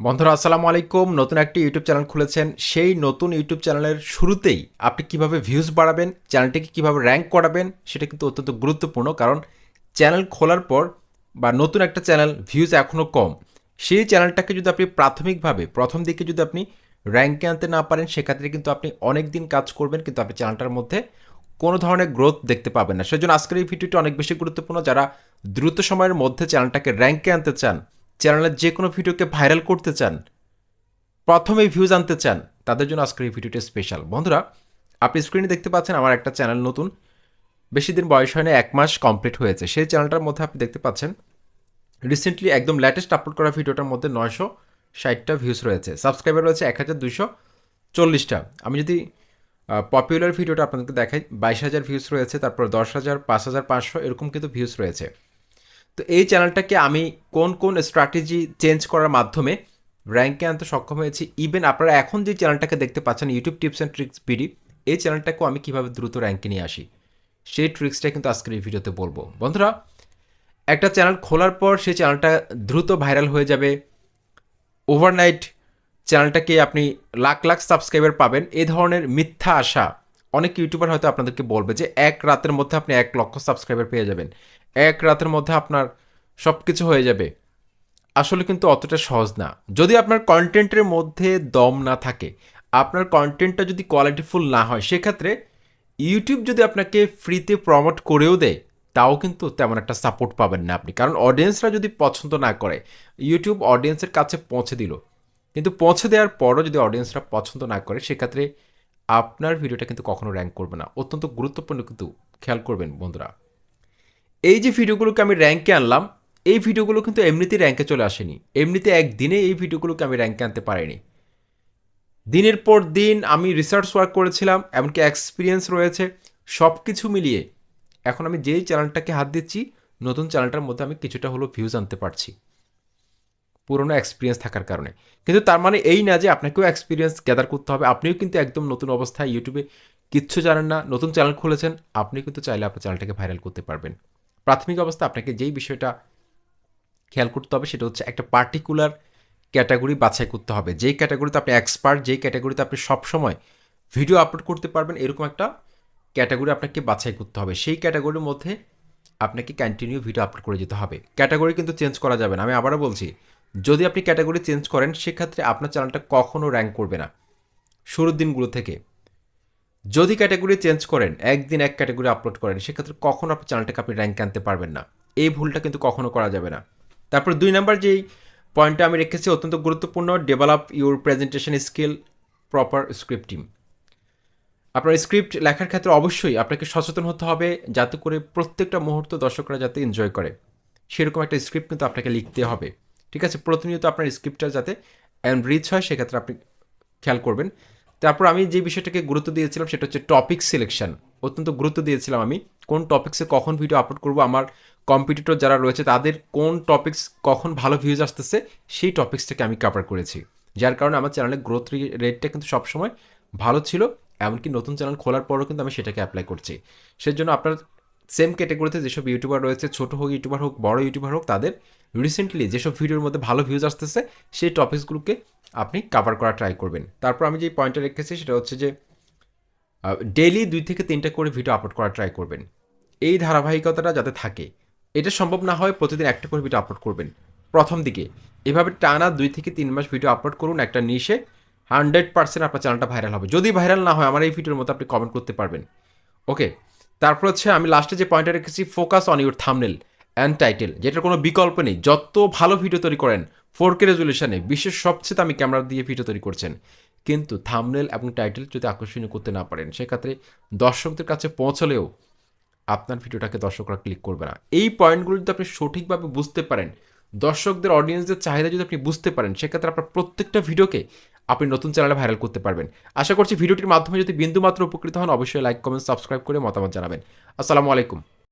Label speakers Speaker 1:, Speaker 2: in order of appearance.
Speaker 1: বন্ধুরা, আসসালামু আলাইকুম। নতুন একটি ইউটিউব চ্যানেল খুলেছেন। সেই নতুন ইউটিউব চ্যানেলের শুরুতেই আপনি কীভাবে ভিউজ বাড়াবেন চ্যানেলটিকে কীভাবে র্যাঙ্ক করাবেন, সেটা কিন্তু অত্যন্ত গুরুত্বপূর্ণ, কারণ চ্যানেল খোলার পর বা নতুন একটা চ্যানেল ভিউজ এখনও কম। সেই চ্যানেলটাকে যদি আপনি প্রাথমিকভাবে প্রথম দিকে যদি আপনি র্যাঙ্কে আনতে না পারেন, সেক্ষেত্রে কিন্তু আপনি অনেক দিন কাজ করবেন, কিন্তু আপনি চ্যানেলটার মধ্যে কোনো ধরনের গ্রোথ দেখতে পাবেন না। সেজন্য আজকের এই ভিডিওটি অনেক বেশি গুরুত্বপূর্ণ। যারা দ্রুত সময়ের মধ্যে চ্যানেলটাকে র্যাঙ্কে আনতে চান চ্যানেলের যে কোনো ভিডিওকে ভাইরাল করতে চান, প্রথমে ভিউজ আনতে চান, তাদের জন্য আজকের এই ভিডিওটি স্পেশাল বন্ধুরা, আপনি স্ক্রিনে দেখতে পাচ্ছেন আমার একটা চ্যানেল নতুন। বেশি দিন বয়স হয় না এক মাস কমপ্লিট হয়েছে। সেই চ্যানেলটার মধ্যে আপনি দেখতে পাচ্ছেন রিসেন্টলি একদম লেটেস্ট আপলোড করা ভিডিওটার মধ্যে নয়শো ষাটটা ভিউজ রয়েছে। সাবস্ক্রাইবার রয়েছে এক হাজার দুশো চল্লিশটা। আমি যদি পপুলার ভিডিওটা আপনাদেরকে দেখাই, বাইশ হাজার ভিউজ রয়েছে, তারপর দশ হাজার, পাঁচ হাজার পাঁচশো এরকম কিন্তু ভিউজ রয়েছে। তো এই চ্যানেলটাকে আমি কোন কোন স্ট্র্যাটেজি চেঞ্জ করার মাধ্যমে র্যাঙ্কে আনতে সক্ষম হয়েছি ইভেন আপনারা এখন যে চ্যানেলটাকে দেখতে পাচ্ছেন YouTube tips and tricks BD এই চ্যানেলটাকেও আমি কীভাবে দ্রুত র্যাঙ্কে নিয়ে আসি, সেই ট্রিক্সটা কিন্তু আজকের এই ভিডিওতে বলব। বন্ধুরা, একটা চ্যানেল খোলার পর সেই চ্যানেলটা দ্রুত ভাইরাল হয়ে যাবে। ওভারনাইট চ্যানেলটাকে আপনি লাখ লাখ সাবস্ক্রাইবার পাবেন। এই ধরনের মিথ্যা আশা অনেক ইউটিউবার হয়তো আপনাদেরকে বলবে যে, এক রাতের মধ্যে আপনি এক লক্ষ সাবস্ক্রাইবার পেয়ে যাবেন। এক রাতের মধ্যে আপনার সব কিছু হয়ে যাবে। আসলে কিন্তু অতটা সহজ না। যদি আপনার কন্টেন্টের মধ্যে দম না থাকে, আপনার কন্টেন্টটা যদি কোয়ালিটিফুল না হয়, সেক্ষেত্রে ইউটিউব যদি আপনাকে ফ্রিতে প্রমোট করেও দেয়, তাও কিন্তু তেমন একটা সাপোর্ট পাবেন না আপনি। কারণ অডিয়েন্সরা যদি পছন্দ না করে ইউটিউব অডিয়েন্সের কাছে পৌঁছে দিল। কিন্তু পৌঁছে দেওয়ার পরও যদি অডিয়েন্সরা পছন্দ না করে, সেক্ষেত্রে আপনার ভিডিওটা কিন্তু কখনো র্যাঙ্ক করবে না। অত্যন্ত গুরুত্বপূর্ণ কিন্তু খেয়াল করবেন বন্ধুরা। এই যে ভিডিওগুলোকে আমি র্যাঙ্কে আনলাম, এই ভিডিওগুলো কিন্তু এমনিতেই র্যাঙ্কে চলে আসেনি। এমনিতে একদিনে এই ভিডিওগুলোকে আমি র্যাঙ্কে আনতে পারিনি। দিনের পর দিন আমি রিসার্চ ওয়ার্ক করেছিলাম, এমনকি এক্সপিরিয়েন্স রয়েছে সব কিছু মিলিয়ে। এখন আমি যেই চ্যানেলটাকে হাত দিচ্ছি, নতুন চ্যানেলটার মধ্যে আমি কিছুটা হলো ভিউজ আনতে পারছি। পুরনো এক্সপিরিয়েন্স থাকার কারণে। কিন্তু তার মানে এই না যে আপনাকেও এক্সপিরিয়েন্স গ্যাদার করতে হবে, আপনিও কিন্তু একদম নতুন অবস্থায় ইউটিউবে কিচ্ছু জানেন না, নতুন চ্যানেল খুলেছেন, আপনি কিন্তু চাইলে আপনার চ্যানেলটাকে ভাইরাল করতে পারবেন। প্রাথমিক অবস্থা আপনাকে যেই বিষয়টা খেয়াল করতে হবে সেটা হচ্ছে একটা পার্টিকুলার ক্যাটাগরি বাছাই করতে হবে। যেই ক্যাটাগরিতে আপনি এক্সপার্ট যেই ক্যাটাগরিতে আপনি সবসময় ভিডিও আপলোড করতে পারবেন, এরকম একটা ক্যাটাগরি আপনাকে বাছাই করতে হবে। সেই ক্যাটাগরির মধ্যে আপনাকে কন্টিনিউ ভিডিও আপলোড করে যেতে হবে। ক্যাটাগরি কিন্তু চেঞ্জ করা যাবে না। আমি আবারও বলছি, যদি আপনি ক্যাটাগরি চেঞ্জ করেন, সেক্ষেত্রে আপনার চ্যানেলটা কখনও র্যাঙ্ক করবে না। শুরুর দিনগুলো থেকে। যদি ক্যাটাগরি চেঞ্জ করেন, একদিন এক ক্যাটাগরি আপলোড করেন, সেক্ষেত্রে কখনো আপনার চ্যানেলটাকে আপনি র্যাঙ্ক আনতে পারবেন না। এই ভুলটা কিন্তু কখনো করা যাবে না। তারপর দুই নাম্বার যেই পয়েন্টটা আমি রেখেছি, অত্যন্ত গুরুত্বপূর্ণ develop your presentation skill proper scripting আপনার স্ক্রিপ্ট লেখার ক্ষেত্রে অবশ্যই আপনাকে সচেতন হতে হবে, যাতে করে প্রত্যেকটা মুহূর্ত দর্শকরা যাতে এনজয় করে। সেরকম একটা স্ক্রিপ্ট কিন্তু আপনাকে লিখতে হবে। ঠিক আছে? প্রতিনিয়ত আপনার স্ক্রিপ্টটা যাতে রিচ হয়, সেক্ষেত্রে আপনি খেয়াল করবেন। তারপর আমি যে বিষয়টাকে গুরুত্ব দিয়েছিলাম সেটা হচ্ছে টপিক সিলেকশন অত্যন্ত গুরুত্ব দিয়েছিলাম আমি, কোন টপিক্সে কখন ভিডিও আপলোড করব, আমার কম্পিটিটর যারা রয়েছে তাদের কোন টপিক্স কখন ভালো ভিউজ আসতেছে, সেই টপিক্সটাকে আমি কভার করেছি। যার কারণে আমার চ্যানেলের গ্রোথ রেটটা কিন্তু সবসময় ভালো ছিল, এমনকি নতুন চ্যানেল খোলার পরও কিন্তু আমি সেটাকে অ্যাপ্লাই করছি। সেজন্য আপনার সেম ক্যাটাগরিতে যেসব ইউটিউবার রয়েছে, ছোটো হোক ইউটিউবার হোক, বড় ইউটিউবার হোক, তাদের রিসেন্টলি যেসব ভিডিওর মধ্যে ভালো ভিউজ আসতেছে, সেই টপিকসগুলোকে আপনি কাভার করা ট্রাই করবেন। তারপর আমি যে পয়েন্টটা রেখেছি সেটা হচ্ছে যে ডেইলি দুই থেকে তিনটা করে ভিডিও আপলোড করা ট্রাই করবেন। এই ধারাবাহিকতাটা যাতে থাকে। এটা সম্ভব না হয় প্রতিদিন একটা করে ভিডিও আপলোড করবেন। প্রথম দিকে। এভাবে টানা দুই থেকে তিন মাস ভিডিও আপলোড করুন একটা নিশে হান্ড্রেড পার্সেন্ট আপনার চ্যানেলটা ভাইরাল হবে। যদি ভাইরাল না হয়, আমার এই ভিডিওর মতো আপনি কমেন্ট করতে পারবেন। ওকে তারপর হচ্ছে আমি লাস্টে যে পয়েন্টটা রেখেছি focus on your thumbnail and title যেটার কোনো বিকল্প নেই। যত ভালো ভিডিও তৈরি করেন ফোর কে রেজুলেশনে বিশ্বের সবচেয়ে দামি ক্যামেরা দিয়ে ভিডিও তৈরি করছেন। কিন্তু থামনেল এবং টাইটেল যদি আকর্ষণীয় করতে না পারেন, সেক্ষেত্রে দর্শকদের কাছে পৌঁছলেও আপনার ভিডিওটাকে দর্শকরা ক্লিক করবে না। এই পয়েন্টগুলো যদি আপনি সঠিকভাবে বুঝতে পারেন, দর্শকদের অডিয়েন্সদের চাহিদা যদি আপনি বুঝতে পারেন, সেক্ষেত্রে আপনার প্রত্যেকটা ভিডিওকে আপনি নতুন চ্যানেলে ভাইরাল করতে পারবেন। আশা করছি ভিডিওটির মাধ্যমে যদি বিন্দুমাত্র উপকৃত হন, অবশ্যই লাইক কমেন্ট সাবস্ক্রাইব করে মতামত জানাবেন। আসসালামু আলাইকুম।